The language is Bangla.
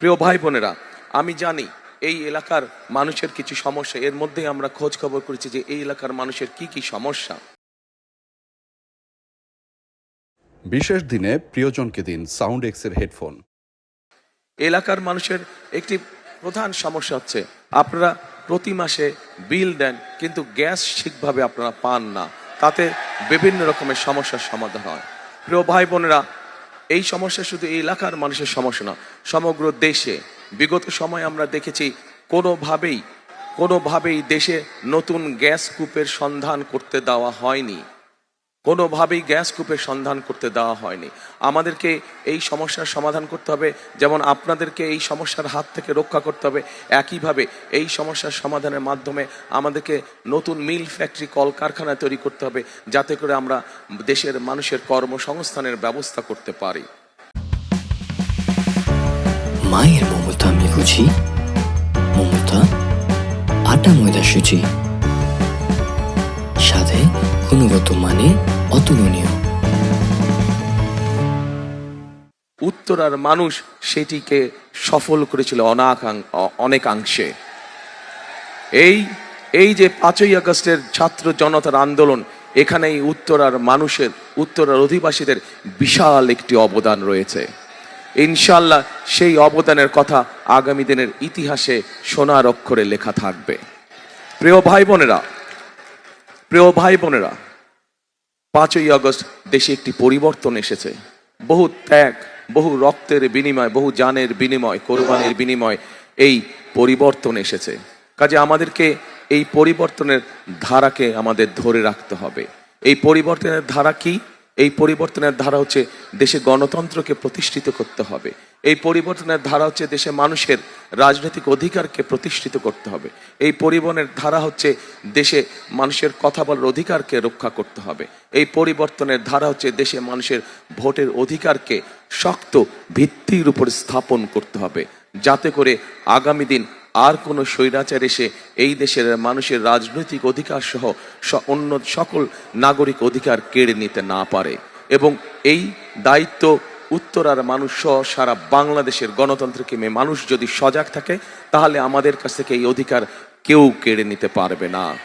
প্রিয় ভাই বোনেরা আমি জানি এই এলাকার মানুষের কিছু সমস্যা। এর মধ্যে আমরা খোঁজ খবর করেছি যে এই এলাকার মানুষের কি কি সমস্যা। বিশেষ দিনে প্রিয়জনকে দিন সাউন্ড এক্সের হেডফোন। এলাকার মানুষের একটি প্রধান সমস্যা হচ্ছে আপনারা প্রতি মাসে বিল দেন কিন্তু গ্যাস ঠিকভাবে আপনারা পান না। তাতে বিভিন্ন রকমের সমস্যার সমাধান হয়। প্রিয় ভাই বোনেরা এই সমস্যা শুধু এই এলাকার মানুষের সমস্যা না, সমগ্র দেশে বিগত সময় আমরা দেখেছি কোনোভাবেই কোনোভাবেই দেশে নতুন গ্যাস কূপের সন্ধান করতে দেওয়া হয়নি। কোনোভাবেই গ্যাস কূপের সন্ধান করতে দেওয়া হয়নি। আমাদেরকে এই সমস্যার সমাধান করতে হবে, যেমন আপনাদেরকে এই সমস্যার হাত থেকে রক্ষা করতে হবে। একইভাবে এই সমস্যার সমাধানের মাধ্যমে আমাদেরকে নতুন মিল ফ্যাক্টরি কলকারখানা তৈরি করতে হবে, যাতে করে আমরা দেশের মানুষের কর্মসংস্থানের ব্যবস্থা করতে পারি। মায়ের মমতা আমি বুঝি মমতা আটা ময়দা সুজি সাথে গুণগত মানে অতুলনীয়। উত্তরার মানুষ সেটিকে সফল করেছিল অনাকাং অনেকাংশে। এই এই যে পাঁচই আগস্টের ছাত্র জনতার আন্দোলন এখানে এই উত্তরার মানুষের উত্তরার অধিবাসীদের বিশাল একটি অবদান রয়েছে। ইনশাল্লাহ সেই অবদানের কথা আগামী দিনের ইতিহাসে সোনার অক্ষরে লেখা থাকবে। প্রিয় ভাই বোনেরা, প্রিয় ভাই বোনেরা পাঁচই আগস্ট দেশে একটি পরিবর্তন এসেছে। বহু ত্যাগ, বহু রক্তের বিনিময়, বহু জানের বিনিময়, কোরবানির বিনিময় এই পরিবর্তন এসেছে। কাজে আমাদেরকে এই পরিবর্তনের ধারাকে আমাদের ধরে রাখতে হবে। এই পরিবর্তনের ধারা কি? এই পরিবর্তনের ধারা হচ্ছে দেশে গণতন্ত্রকে প্রতিষ্ঠিত করতে হবে। এই পরিবর্তনের ধারা হচ্ছে দেশে মানুষের রাজনৈতিক অধিকারকে প্রতিষ্ঠিত করতে হবে। এই পরিবর্তনের ধারা হচ্ছে দেশে মানুষের কথা বলার অধিকারকে রক্ষা করতে হবে। এই পরিবর্তনের ধারা হচ্ছে দেশে মানুষের ভোটের অধিকারকে শক্ত ভিত্তির উপর স্থাপন করতে হবে। যাতে করে আগামী দিন আর কোনো স্বৈরাচার এসে এই দেশের মানুষের রাজনৈতিক অধিকার সহ অন্য সকল নাগরিক অধিকার কেড়ে নিতে না পারে। এবং এই দায়িত্ব উত্তরার মানুষ সহ সারা বাংলাদেশের গণতন্ত্রকে মেয়ে মানুষ যদি সজাগ থাকে, তাহলে আমাদের কাছ থেকে এই অধিকার কেউ কেড়ে নিতে পারবে না।